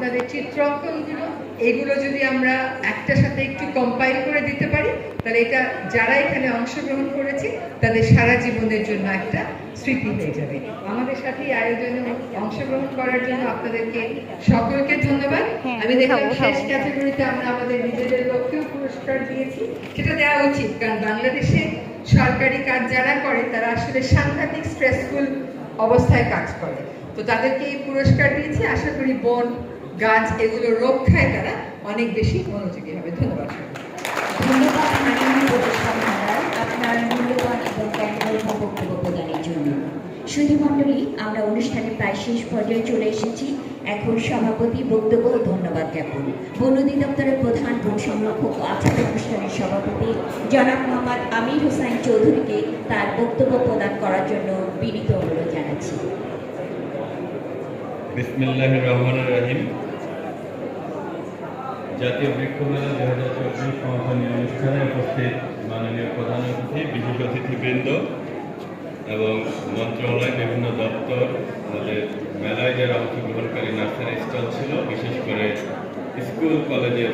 আপনাদের চিত্রাঙ্কনগুলো এগুলো যদি আমরা একটার সাথে একটু কম্পাইল করে দিতে পারি তাহলে এটা যারা এখানে অংশগ্রহণ করেছে তাদের সারা জীবনের জন্য একটা স্মৃতি হয়ে যাবে। আমাদের সাথে এই আয়োজনে অংশগ্রহণ করার জন্য আপনাদেরকে সকলকে ধন্যবাদ। হ্যাঁ, আমি দেখলাম শেষ ক্যাটাগরিতে আমরা আমাদের নিজেদের লোককেও পুরস্কার দিয়েছি। সেটা দেওয়া উচিত কারণ বাংলাদেশে সরকারি কাজ যারা করে তারা আসলে সাংঘাতিক স্ট্রেসফুল অবস্থায় কাজ করে। তো তাদেরকে এই পুরস্কার দিয়েছি। আশা করি বন গাছ এগুলো রক্ষায় তারা অনেক বেশি মনোযোগী হবে। ধন্যবাদ ধন্যবাদ মাননীয় উপদেষ্টা মহোদয় আপনার মূল্যবান এবং জ্ঞানবর্ধ বক্তব্য প্রদানের জন্য। সুধী আমরা অনুষ্ঠানে প্রায় শেষ পর্যায়ে চলে এসেছি। এখন সভাপতি বক্তব্য ও ধন্যবাদ জ্ঞাপন। বন অধিদপ্তরের প্রধান বন সংরক্ষক ও আচার অনুষ্ঠানের সভাপতি জনাব মোহাম্মদ আমির হোসাইন চৌধুরীকে তার বক্তব্য প্রদান করার জন্য বিনীত অনুরোধ জানাচ্ছি। বিসমিল্লাহ রহমান রাহিম। জাতীয় বৃক্ষ মেলা দু হাজার চব্বিশ সমাপনী অনুষ্ঠানে উপস্থিত মাননীয় প্রধান অতিথি, বিশেষ অতিথিবৃন্দ এবং মন্ত্রণালয় বিভিন্ন দপ্তর, আমাদের মেলায় যারা অংশগ্রহণকারী নার্সারি স্টল ছিল, বিশেষ করে স্কুল, কলেজের